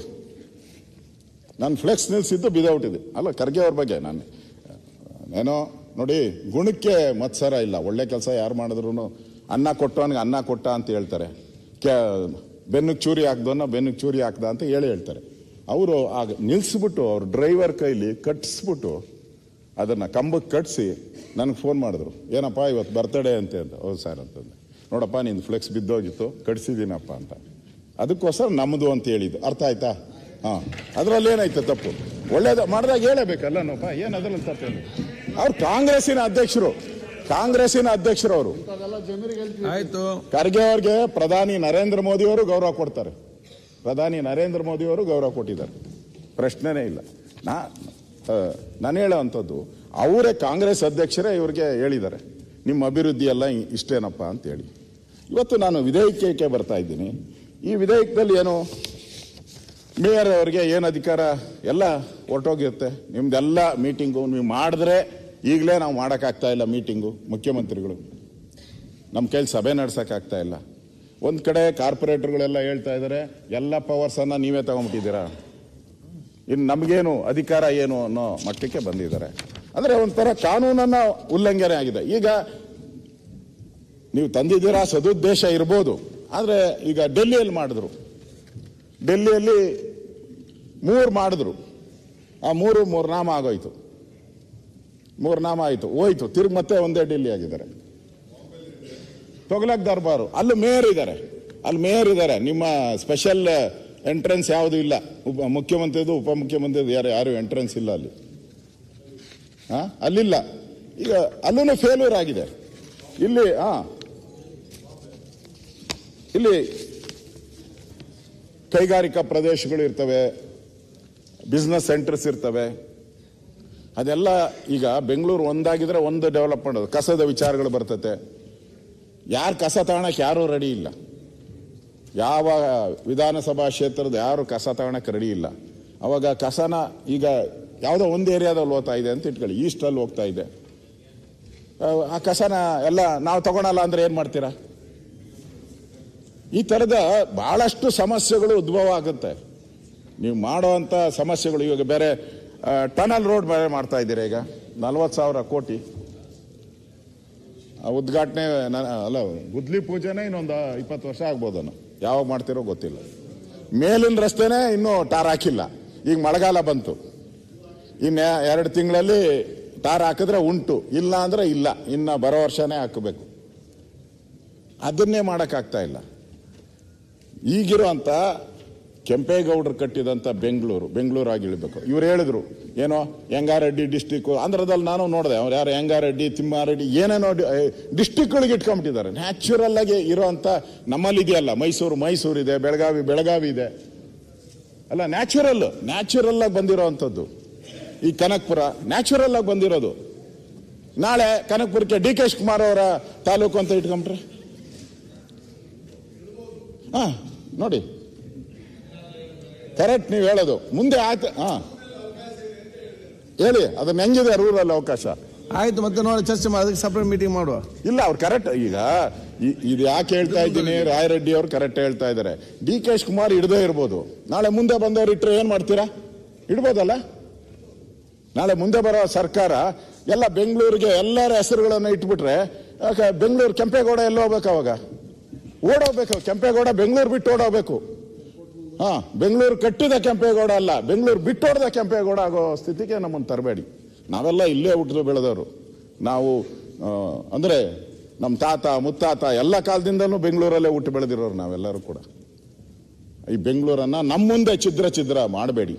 Speaker 1: ನನ್ನ ಫ್ಲೆಕ್ಸ್ ನಿಲ್ಸಿದ್ದು ಇದೆ. ಅಲ್ಲ, ಖರ್ಗೆ ಅವ್ರ ಬಗ್ಗೆ ನಾನು, ಏನೋ ನೋಡಿ, ಗುಣಕ್ಕೆ ಮತ್ಸರ ಇಲ್ಲ. ಒಳ್ಳೆ ಕೆಲಸ ಯಾರು ಮಾಡಿದ್ರು ಅನ್ನ ಕೊಟ್ಟವನಿಗೆ ಅನ್ನ ಕೊಟ್ಟ ಅಂತ ಹೇಳ್ತಾರೆ. ಕೆ ಬೆನ್ನಿಗೆ ಚೂರಿ ಹಾಕ್ದವನ್ನ ಬೆನ್ನಿಗೆ ಚೂರಿ ಹಾಕ್ದ ಅಂತ ಹೇಳಿ ಹೇಳ್ತಾರೆ. ಅವರು ಆಗ ನಿಲ್ಸ್ಬಿಟ್ಟು ಅವ್ರ ಡ್ರೈವರ್ ಕೈಲಿ ಕಟ್ಸ್ಬಿಟ್ಟು ಅದನ್ನು ಕಂಬಕ್ಕೆ ಕಟ್ಸಿ ನನಗೆ ಫೋನ್ ಮಾಡಿದ್ರು. ಏನಪ್ಪ ಇವತ್ತು ಬರ್ತಡೇ ಅಂತೆ ಅಂತ. ಹೌದು ಸರ್ ಅಂತಂದೆ. ನೋಡಪ್ಪ ನಿಂದು ಫ್ಲೆಕ್ಸ್ ಬಿದ್ದೋಗಿತ್ತು ಕಟ್ಸಿದ್ದೀನಪ್ಪ ಅಂತ. ಅದಕ್ಕೋಸ್ಕರ ನಮ್ಮದು ಅಂತ ಹೇಳಿದ್ದು. ಅರ್ಥ ಆಯ್ತಾ? ಹಾಂ. ಅದರಲ್ಲಿ ಏನಾಯ್ತು ತಪ್ಪು? ಒಳ್ಳೇದು ಮಾಡಿದಾಗ ಹೇಳಬೇಕಲ್ಲ ನೋಪ್ಪ ಏನು ಅದರಲ್ಲಿ ತಪ್ಪು? ಅವ್ರು ಕಾಂಗ್ರೆಸ್ಸಿನ ಅಧ್ಯಕ್ಷರು. ಕಾಂಗ್ರೆಸ್ಸಿನ ಅಧ್ಯಕ್ಷರು ಅವರು.
Speaker 5: ಆಯ್ತು.
Speaker 1: ಖರ್ಗೆ ಅವ್ರಿಗೆ ಪ್ರಧಾನಿ ನರೇಂದ್ರ ಮೋದಿ ಅವರು ಗೌರವ ಕೊಡ್ತಾರೆ. ಪ್ರಧಾನಿ ನರೇಂದ್ರ ಮೋದಿ ಅವರು ಗೌರವ ಕೊಟ್ಟಿದ್ದಾರೆ. ಪ್ರಶ್ನೆನೇ ಇಲ್ಲ. ನಾ ನಾನು ನಾನು ಹೇಳೋವಂಥದ್ದು ಅವರೇ ಕಾಂಗ್ರೆಸ್ ಅಧ್ಯಕ್ಷರೇ ಇವ್ರಿಗೆ ಹೇಳಿದ್ದಾರೆ. ನಿಮ್ಮ ಅಭಿವೃದ್ಧಿ ಎಲ್ಲ ಇಷ್ಟೇನಪ್ಪ ಅಂತ ಅಂತೇಳಿ. ಇವತ್ತು ನಾನು ವಿಧೇಯಕಕ್ಕೆ ಬರ್ತಾ ಇದ್ದೀನಿ. ಈ ವಿಧೇಯಕದಲ್ಲಿ ಏನು ಮೇಯರ್ ಅವರಿಗೆ ಏನು ಅಧಿಕಾರ ಎಲ್ಲ ಹೊರಟೋಗಿರುತ್ತೆ. ನಿಮ್ದೆಲ್ಲ ಮೀಟಿಂಗು ನೀವು ಮಾಡಿದ್ರೆ ಈಗಲೇ ನಾವು ಮಾಡೋಕ್ಕಾಗ್ತಾ ಇಲ್ಲ ಮೀಟಿಂಗು, ಮುಖ್ಯಮಂತ್ರಿಗಳು. ನಮ್ಮ ಕೈಲಿ ಸಭೆ ನಡೆಸೋಕ್ಕಾಗ್ತಾ ಇಲ್ಲ. ಒಂದು ಕಡೆ ಕಾರ್ಪೊರೇಟರ್ಗಳೆಲ್ಲ ಹೇಳ್ತಾ ಇದ್ದಾರೆ ಎಲ್ಲ ಪವರ್ಸನ್ನು ನೀವೇ ತಗೊಂಬಿಟ್ಟಿದ್ದೀರಾ ಇನ್ನು ನಮಗೇನು ಅಧಿಕಾರ ಏನು ಅನ್ನೋ ಮಟ್ಟಕ್ಕೆ ಬಂದಿದ್ದಾರೆ. ಅಂದರೆ ಒಂಥರ ಕಾನೂನನ್ನ ಉಲ್ಲಂಘನೆ ಆಗಿದೆ. ಈಗ ನೀವು ತಂದಿದ್ದೀರಾ ಸದುದ್ದೇಶ ಇರ್ಬೋದು. ಆದರೆ ಈಗ ಡೆಲ್ಲಿಯಲ್ಲಿ ಮಾಡಿದ್ರು. ಡೆಲ್ಲಿಯಲ್ಲಿ ಮೂರು ಮಾಡಿದ್ರು. ಆ ಮೂರು ಮೂರು ನಾಮ ಆಗೋಯ್ತು. ಮೂರು ನಾಮ ಆಯಿತು. ಹೋಯ್ತು. ತಿರುಗಿ ಮತ್ತೆ ಒಂದೇ ಡೆಲ್ಲಿ ಆಗಿದ್ದಾರೆ. ತೊಗಲಕ್ ದರ್ಬಾರು. ಅಲ್ಲಿ ಮೇಯರ್ ಇದ್ದಾರೆ. ಅಲ್ಲಿ ಮೇಯರ್ ಇದ್ದಾರೆ. ನಿಮ್ಮ ಸ್ಪೆಷಲ್ ಎಂಟ್ರೆನ್ಸ್ ಯಾವುದು ಇಲ್ಲ. ಉಪ ಮುಖ್ಯಮಂತ್ರಿದು, ಉಪಮುಖ್ಯಮಂತ್ರಿದು ಯಾರು ಯಾರು ಎಂಟ್ರೆನ್ಸ್ ಇಲ್ಲ ಅಲ್ಲಿ. ಹಾಂ? ಅಲ್ಲಿಲ್ಲ. ಈಗ ಅಲ್ಲೂ ಫೇಲ್ಯೂರ್ ಆಗಿದೆ. ಇಲ್ಲಿ, ಹಾ. ಇಲ್ಲಿ ಕೈಗಾರಿಕಾ ಪ್ರದೇಶಗಳು ಇರ್ತವೆ ಬಿಸ್ನೆಸ್ ಸೆಂಟರ್ಸ್ ಇರ್ತವೆ. ಅದೆಲ್ಲ ಈಗ ಬೆಂಗಳೂರು ಒಂದಾಗಿದ್ರೆ ಒಂದು ಡೆವಲಪ್ ಮಾಡೋದು ಕಸದ ವಿಚಾರಗಳು ಬರ್ತತೆ. ಯಾರು ಕಸ ತಗೊಳಕ್ಕೆ ಯಾರೂ ರೆಡಿ ಇಲ್ಲ. ಯಾವ ವಿಧಾನಸಭಾ ಕ್ಷೇತ್ರದ ಯಾರು ಕಸ ತಗೊಳಕ್ಕೆ ರೆಡಿ ಇಲ್ಲ. ಅವಾಗ ಕಸನ ಈಗ ಯಾವುದೋ ಒಂದು ಏರಿಯಾದಲ್ಲಿ ಹೋಗ್ತಾ ಇದೆ ಅಂತ ಇಟ್ಕೊಳ್ಳಿ ಈಸ್ಟಲ್ಲಿ ಹೋಗ್ತಾ ಇದೆ. ಆ ಕಸನ ಎಲ್ಲ ನಾವು ತಗೊಳಲ್ಲ ಅಂದ್ರೆ ಏನು ಮಾಡ್ತೀರಾ? ಈ ಥರದ ಬಹಳಷ್ಟು ಸಮಸ್ಯೆಗಳು ಉದ್ಭವ ಆಗುತ್ತೆ. ನೀವು ಮಾಡುವಂಥ ಸಮಸ್ಯೆಗಳು ಇವಾಗ ಬೇರೆ ಟನಲ್ ರೋಡ್ ಬೇರೆ ಮಾಡ್ತಾ ಇದ್ದೀರಾ ಈಗ? ನಲ್ವತ್ತು ಸಾವಿರ ಕೋಟಿ. ಆ ಉದ್ಘಾಟನೆ ಅಲ್ಲ ಗುದ್ಲಿ ಪೂಜೆನೇ ಇನ್ನೊಂದು ಇಪ್ಪತ್ತು ವರ್ಷ ಆಗ್ಬೋದನ್ನು. ಯಾವಾಗ ಮಾಡ್ತಿರೋ ಗೊತ್ತಿಲ್ಲ. ಮೇಲಿನ ರಸ್ತೆನೇ ಇನ್ನೂ ಟಾರ್ ಹಾಕಿಲ್ಲ. ಈಗ ಮಳೆಗಾಲ ಬಂತು. ಇನ್ನು ಎರಡು ತಿಂಗಳಲ್ಲಿ ಟಾರ್ ಹಾಕಿದ್ರೆ ಉಂಟು. ಇಲ್ಲ ಅಂದ್ರೆ ಇಲ್ಲ. ಇನ್ನು ಬರೋ ವರ್ಷನೇ ಹಾಕಬೇಕು. ಅದನ್ನೇ ಮಾಡೋಕ್ಕಾಗ್ತಾ ಇಲ್ಲ. ಈಗಿರುವಂತ ಕೆಂಪೇಗೌಡರು ಕಟ್ಟಿದಂಥ ಬೆಂಗಳೂರು ಬೆಂಗಳೂರು ಆಗಿ ಇಳಬೇಕು ಇವ್ರು ಹೇಳಿದ್ರು, ಏನೋ ಯಂಗಾರೆಡ್ಡಿ ಡಿಸ್ಟಿಕ್ ಆಂಧ್ರದಲ್ಲಿ ನಾನು ನೋಡಿದೆ, ಅವ್ರು ಯಾರು ಯಂಗಾರೆಡ್ಡಿ ತಿಮ್ಮಾರೆಡ್ಡಿ, ಏನೇನೋ ಡಿಸ್ಟಿಕ್ಗಳಿಗೆ ಇಟ್ಕೊಂಡ್ಬಿಟ್ಟಿದ್ದಾರೆ ನ್ಯಾಚುರಲ್ ಆಗಿ ಇರುವಂತ ನಮ್ಮಲ್ಲಿ ಇದೆಯಲ್ಲ ಮೈಸೂರು ಮೈಸೂರು ಇದೆ, ಬೆಳಗಾವಿ ಬೆಳಗಾವಿ ಇದೆ. ಅಲ್ಲ ನ್ಯಾಚುರಲ್ ನ್ಯಾಚುರಲ್ ಆಗಿ ಬಂದಿರೋವಂಥದ್ದು. ಈ ಕನಕ್ಪುರ ನ್ಯಾಚುರಲ್ ಆಗಿ ಬಂದಿರೋದು. ನಾಳೆ ಕನಕ್ಪುರಕ್ಕೆ ಡಿ ಕೆ ಶಿವಕುಮಾರ್ ಅವರ ತಾಲೂಕು ಅಂತ ಇಟ್ಕೊಂಬಿಟ್ರೆ? ಹಾ ನೋಡಿ. ಕರೆಕ್ಟ್ ನೀವು ಹೇಳೋದು. ಮುಂದೆ ಆಯ್ತು. ಹಾ. ಹೇಳಿ ಅದನ್ನ ಹೆಂಗಿದೆ ರೂರಲ್ ಅವಕಾಶ?
Speaker 5: ಆಯ್ತು ಮತ್ತೆ ನೋಡಿ ಚರ್ಚೆ ಮಾಡಿ ಅದಕ್ಕೆ ಸಪ್ರೇಟ್ ಮೀಟಿಂಗ್ ಮಾಡುವ.
Speaker 1: ಇಲ್ಲ ಅವ್ರು ಕರೆಕ್ಟ್ ಈಗ ಇ- ಇದು ಯಾಕೆ ಹೇಳ್ತಾ ಇದ್ದೀನಿ? ರಾಯರೆಡ್ಡಿ ಅವ್ರು ಕರೆಕ್ಟ್ ಹೇಳ್ತಾ ಇದ್ದಾರೆ. ಡಿ ಕೆ ಕುಮಾರ್ ಹಿಡ್ದೇ ಇರ್ಬೋದು. ನಾಳೆ ಮುಂದೆ ಬಂದವ್ರು ಇಟ್ಟರೆ ಏನು ಮಾಡ್ತೀರಾ? ಇಡ್ಬೋದಲ್ಲ? ನಾಳೆ ಮುಂದೆ ಬರೋ ಸರ್ಕಾರ ಎಲ್ಲ ಬೆಂಗಳೂರಿಗೆ ಎಲ್ಲರ ಹೆಸರುಗಳನ್ನು ಇಟ್ಬಿಟ್ರೆ ಬೆಂಗಳೂರು ಕೆಂಪೇಗೌಡ ಎಲ್ಲಿ ಹೋಗ್ಬೇಕು ಅವಾಗ? ಓಡೋಗ್ಬೇಕು. ಕೆಂಪೇಗೌಡ ಬೆಂಗಳೂರು ಬಿಟ್ಟು ಓಡೋಗ್ಬೇಕು. ಹಾ, ಬೆಂಗಳೂರು ಕಟ್ಟಿದ ಕೆಂಪೇಗೌಡ ಅಲ್ಲ, ಬೆಂಗಳೂರು ಬಿಟ್ಟೋಡ್ದ ಕೆಂಪೇಗೌಡ ಆಗೋ ಸ್ಥಿತಿಗೆ ನಮ್ಮನ್ನು ತರಬೇಡಿ. ನಾವೆಲ್ಲ ಇಲ್ಲೇ ಹುಟ್ಟಿದ್ರು ಬೆಳೆದವರು. ನಾವು ಅಂದರೆ ಅಂದ್ರೆ ನಮ್ಮ ತಾತ, ಮುತ್ತಾತ ಎಲ್ಲ ಕಾಲದಿಂದಲೂ ಬೆಂಗಳೂರಲ್ಲೇ ಹುಟ್ಟು ಬೆಳೆದಿರೋರು ನಾವೆಲ್ಲರೂ ಕೂಡ. ಈ ಬೆಂಗಳೂರನ್ನು ನಮ್ಮ ಮುಂದೆ ಛಿದ್ರ ಛಿದ್ರ ಮಾಡಬೇಡಿ.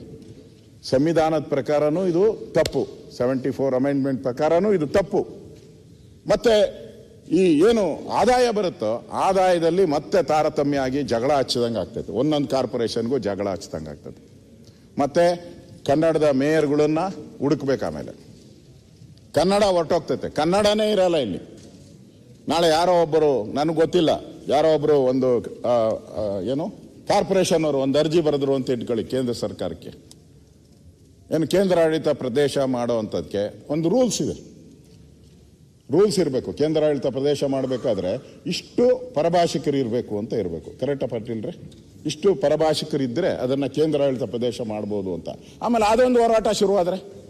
Speaker 1: ಸಂವಿಧಾನದ ಪ್ರಕಾರನೂ ಇದು ತಪ್ಪು. ಸೆವೆಂಟಿ ಫೋರ್ ಅಮೆಂಡ್ಮೆಂಟ್ ಪ್ರಕಾರನೂ ಇದು ತಪ್ಪು. ಮತ್ತೆ ಈ ಏನು ಆದಾಯ ಬರುತ್ತೋ ಆದಾಯದಲ್ಲಿ ಮತ್ತೆ ತಾರತಮ್ಯ ಆಗಿ ಜಗಳ ಹಚ್ಚಿದಂಗೆ ಆಗ್ತೈತೆ ಒಂದೊಂದು ಕಾರ್ಪೊರೇಷನ್ಗೂ ಜಗಳ ಹಚ್ಚಿದಂಗೆ ಆಗ್ತದೆ. ಮತ್ತೆ ಕನ್ನಡದ ಮೇಯರ್ಗಳನ್ನ ಹುಡುಕ್ಬೇಕು ಆಮೇಲೆ. ಕನ್ನಡ ಹೊರಟೋಗ್ತೈತೆ. ಕನ್ನಡನೇ ಇರಲ್ಲ ಇಲ್ಲಿ. ನಾಳೆ ಯಾರೋ ಒಬ್ಬರು, ನನಗೆ ಗೊತ್ತಿಲ್ಲ, ಯಾರೋ ಒಬ್ಬರು ಒಂದು ಏನು, ಕಾರ್ಪೊರೇಷನ್ ಅವರು ಒಂದು ಅರ್ಜಿ ಬರೆದ್ರು ಅಂತ ಇಟ್ಕೊಳ್ಳಿ ಕೇಂದ್ರ ಸರ್ಕಾರಕ್ಕೆ. ಏನು ಕೇಂದ್ರಾಡಳಿತ ಪ್ರದೇಶ ಮಾಡೋ ಅಂಥದ್ಕೆ ಒಂದು ರೂಲ್ಸ್ ಇದೆ. ರೂಲ್ಸ್ ಇರಬೇಕು. ಕೇಂದ್ರಾಡಳಿತ ಪ್ರದೇಶ ಮಾಡಬೇಕಾದ್ರೆ ಇಷ್ಟು ಪರಭಾಷಿಕರು ಇರಬೇಕು ಅಂತ ಇರಬೇಕು. ಕರೆಕ್ಟ ಪಾಟೀಲ್ ರೀ? ಇಷ್ಟು ಪರಭಾಷಿಕರಿದ್ದರೆ ಅದನ್ನು ಕೇಂದ್ರಾಡಳಿತ ಪ್ರದೇಶ ಮಾಡ್ಬೋದು ಅಂತ. ಆಮೇಲೆ ಅದೊಂದು ಹೋರಾಟ ಶುರುವಾದರೆ?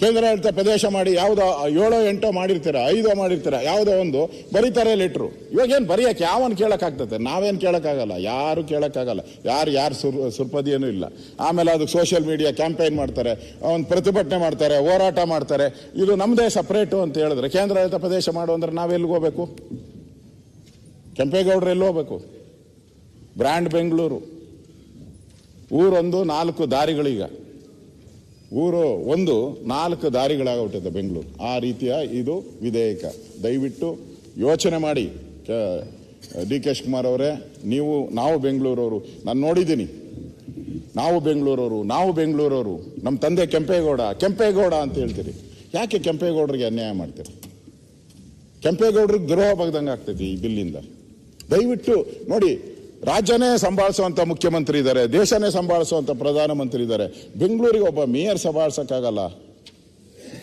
Speaker 1: ಕೇಂದ್ರಾಡಳಿತ ಪ್ರದೇಶ ಮಾಡಿ ಯಾವುದೋ ಏಳೋ ಎಂಟೋ ಮಾಡಿರ್ತೀರ, ಐದೋ ಮಾಡಿರ್ತೀರ, ಯಾವುದೋ ಒಂದು, ಬರೀತಾರೆ ಲೆಟ್ರು. ಇವಾಗ ಏನು ಬರೆಯಕ್ಕೆ ಯಾವನ್ನು ಕೇಳೋಕ್ಕಾಗ್ತದೆ? ನಾವೇನು ಕೇಳೋಕ್ಕಾಗಲ್ಲ, ಯಾರು ಕೇಳೋಕ್ಕಾಗಲ್ಲ. ಯಾರು ಯಾರು ಸುರ್ ಸುರ್ಪದಿಯೇನೂ ಇಲ್ಲ. ಆಮೇಲೆ ಅದಕ್ಕೆ ಸೋಷಿಯಲ್ ಮೀಡಿಯಾ ಕ್ಯಾಂಪೇನ್ ಮಾಡ್ತಾರೆ ಒಂದು ಪ್ರತಿಭಟನೆ ಮಾಡ್ತಾರೆ, ಹೋರಾಟ ಮಾಡ್ತಾರೆ. ಇದು ನಮ್ಮದೇ ಸಪ್ರೇಟು ಅಂತ ಹೇಳಿದ್ರೆ ಕೇಂದ್ರಾಡಳಿತ ಪ್ರದೇಶ ಮಾಡು ಅಂದ್ರೆ ನಾವೆಲ್ಲಿಗೆ ಹೋಗ್ಬೇಕು? ಕೆಂಪೇಗೌಡರು ಎಲ್ಲಿ ಹೋಗ್ಬೇಕು? ಬ್ರ್ಯಾಂಡ್ ಬೆಂಗಳೂರು. ಊರೊಂದು ನಾಲ್ಕು ದಾರಿಗಳೀಗ. ಊರು ಒಂದು ನಾಲ್ಕು ದಾರಿಗಳಾಗ್ಬಿಟ್ಟಿದೆ ಬೆಂಗಳೂರು. ಆ ರೀತಿಯ ಇದು ವಿಧೇಯಕ. ದಯವಿಟ್ಟು ಯೋಚನೆ ಮಾಡಿ ಡಿ ಕೆ ಶಿವಕುಮಾರ್ ಅವರೇ, ನೀವು, ನಾವು ಬೆಂಗಳೂರವರು, ನಾನು ನೋಡಿದ್ದೀನಿ. ನಾವು ಬೆಂಗಳೂರವರು ನಾವು ಬೆಂಗಳೂರವರು ನಮ್ಮ ತಂದೆ ಕೆಂಪೇಗೌಡ ಕೆಂಪೇಗೌಡ ಅಂತ ಹೇಳ್ತೀರಿ. ಯಾಕೆ ಕೆಂಪೇಗೌಡರಿಗೆ ಅನ್ಯಾಯ ಮಾಡ್ತೀರಿ? ಕೆಂಪೇಗೌಡರಿಗೆ ದ್ರೋಹ ಬಗ್ದಂಗೆ ಆಗ್ತೈತಿ ಈ ಬಿಲ್ಲಿಂದ. ದಯವಿಟ್ಟು ನೋಡಿ ರಾಜ್ಯನೇ ಸಂಭಾಳಿಸುವಂತ ಮುಖ್ಯಮಂತ್ರಿ ಇದ್ದಾರೆ, ದೇಶನೇ ಸಂಭಾಳಿಸುವಂತ ಪ್ರಧಾನಮಂತ್ರಿ ಇದ್ದಾರೆ. ಬೆಂಗಳೂರಿಗೆ ಒಬ್ಬ ಮೇಯರ್ ಸಂಭಾಳಿಸೋಕ್ಕಾಗಲ್ಲ.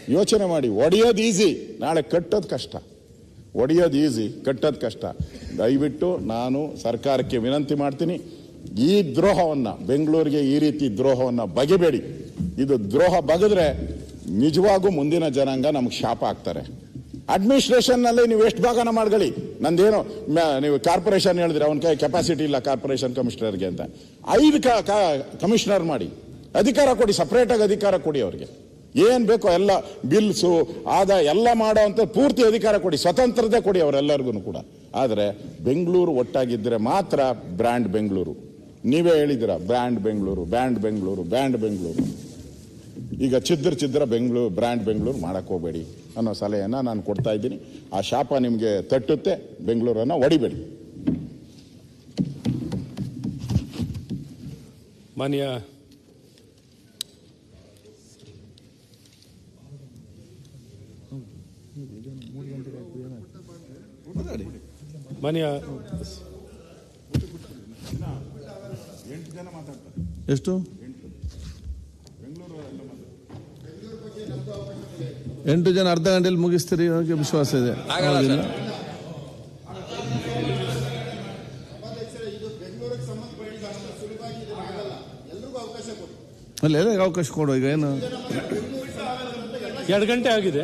Speaker 1: ಯೋಚನೆ ಮಾಡಿ, ಒಡೆಯೋದು ಈಸಿ ನಾಳೆ ಕಟ್ಟೋದು ಕಷ್ಟ. ಒಡೆಯೋದು ಈಸಿ ಕಟ್ಟೋದು ಕಷ್ಟ. ದಯವಿಟ್ಟು ನಾನು ಸರ್ಕಾರಕ್ಕೆ ವಿನಂತಿ ಮಾಡ್ತೀನಿ, ಈ ದ್ರೋಹವನ್ನ, ಬೆಂಗಳೂರಿಗೆ ಈ ರೀತಿ ದ್ರೋಹವನ್ನ ಬಗೆಬೇಡಿ. ಇದು ದ್ರೋಹ ಬಗೆದ್ರೆ ನಿಜವಾಗೂ ಮುಂದಿನ ಜನಾಂಗ ನಮ್ಗೆ ಶಾಪ ಆಗ್ತಾರೆ. ಅಡ್ಮಿನಿಸ್ಟ್ರೇಷನ್ನಲ್ಲಿ ನೀವು ಎಷ್ಟು ಭಾಗನ ಮಾಡ್ಕೊಳ್ಳಿ? ನಂದೇನು ನೀವು ಕಾರ್ಪೊರೇಷನ್ ಹೇಳಿದ್ರೆ ಅವನ ಕೈ ಕೆಪಾಸಿಟಿ ಇಲ್ಲ ಕಾರ್ಪೊರೇಷನ್ ಕಮಿಷನರ್ಗೆ ಅಂತ. ಐದು ಕಮಿಷನರ್ ಮಾಡಿ. ಅಧಿಕಾರ ಕೊಡಿ ಸಪರೇಟ್ ಆಗಿ ಅಧಿಕಾರ ಕೊಡಿ ಅವ್ರಿಗೆ. ಏನ್ ಬೇಕೋ ಎಲ್ಲ ಬಿಲ್ಸು, ಆದ ಎಲ್ಲ ಮಾಡೋ ಅಂತ ಪೂರ್ತಿ ಅಧಿಕಾರ ಕೊಡಿ, ಸ್ವತಂತ್ರತೆ ಕೊಡಿ ಅವರೆಲ್ಲರಿಗೂ ಕೂಡ. ಆದರೆ ಬೆಂಗಳೂರು ಒಟ್ಟಾಗಿದ್ದರೆ ಮಾತ್ರ ಬ್ರ್ಯಾಂಡ್ ಬೆಂಗಳೂರು. ನೀವೇ ಹೇಳಿದಿರ brand Bengaluru band Bengaluru band Bengaluru. ಈಗ ಚಿದ್ರ ಚಿದ್ರ ಬೆಂಗಳೂರು, ಬ್ರ್ಯಾಂಡ್ ಬೆಂಗಳೂರು ಮಾಡಕ್ ಹೋಗಬೇಡಿ. ಅನ್ನೋ ಸಲಹೆಯನ್ನು ನಾನು ಕೊಡ್ತಾ ಇದ್ದೀನಿ. ಆ ಶಾಪ ನಿಮಗೆ ತಟ್ಟುತ್ತೆ ಬೆಂಗಳೂರನ್ನು ಹೊಡಿಬೇಡಿ.
Speaker 6: ಮಾನ್ಯ.
Speaker 4: ಮಾನ್ಯ.
Speaker 5: ಎಷ್ಟು? ಎಂಟು ಜನ ಅರ್ಧ ಗಂಟೆಯಲ್ಲಿ ಮುಗಿಸ್ತೀರಿ ನನಗೆ ವಿಶ್ವಾಸ ಇದೆ? ಅಲ್ಲ ಎಲ್ಲರಿಗೂ ಅವಕಾಶ ಕೊಡು ಈಗ ಏನು?
Speaker 4: ಎರಡು ಗಂಟೆ ಆಗಿದೆ.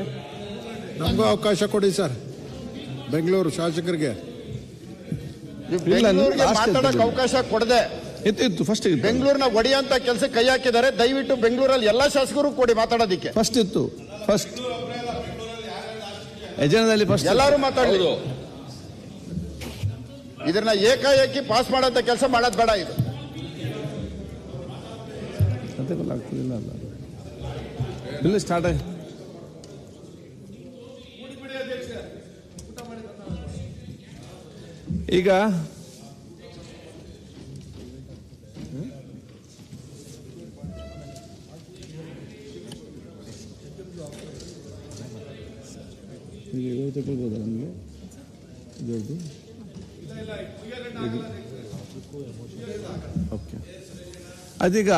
Speaker 6: ನಮಗೂ ಅವಕಾಶ ಕೊಡಿ ಸರ್. ಬೆಂಗಳೂರು ಶಾಸಕರಿಗೆ.
Speaker 7: ಅವಕಾಶ ಕೊಡದೆ
Speaker 5: ಇತ್ತು ಫಸ್ಟ್ ಇತ್ತು.
Speaker 7: ಬೆಂಗಳೂರಿನ ಒಡೆಯಂತ ಕೆಲಸ ಕೈ ಹಾಕಿದ್ದಾರೆ. ದಯವಿಟ್ಟು ಬೆಂಗಳೂರಲ್ಲಿ ಎಲ್ಲ ಶಾಸಕರು ಕೊಡಿ ಮಾತಾಡೋದಿಕ್ಕೆ.
Speaker 5: ಫಸ್ಟ್ ಇತ್ತು ಫಸ್ಟ್ ಎಜೆಂಡಾದಲ್ಲಿ ಫಸ್ಟ್
Speaker 7: ಎಲ್ಲರೂ ಮಾತಾಡುವುದು ಇದನ್ನ ಏಕಾಏಕಿ ಪಾಸ್ ಮಾಡೋಂಥ ಕೆಲಸ ಮಾಡೋದು ಬೇಡ ಇದು.
Speaker 5: ಆಗ್ತದಿಲ್ಲ ಅಲ್ಲ. ಇಲ್ಲ ಸ್ಟಾರ್ಟ್ ಆಗಿ. ಈಗ ಇದು ತಗೊಳ್ಬೋದಾ ನಮಗೆ? ಇದರದ್ದು? ಓಕೆ. ಅದೀಗ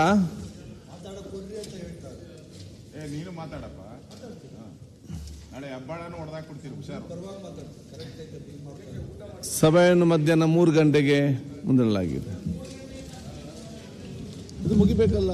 Speaker 1: ಏ ನೀನು ಮಾತಾಡಪ್ಪ. ನಾಳೆ ನಾಳೆ ಹೆಬ್ಬಾಳನು ಹೊಡೆದಾಕ್ಬಿಡ್ತೀರಿ ಹುಷಾರು.
Speaker 5: ಸಭೆಯನ್ನು ಮಧ್ಯಾಹ್ನ ಮೂರು ಗಂಟೆಗೆ ಮುಂದಿಡಲಾಗಿದೆ. ಇದು ಮುಗಿಬೇಕಲ್ಲ?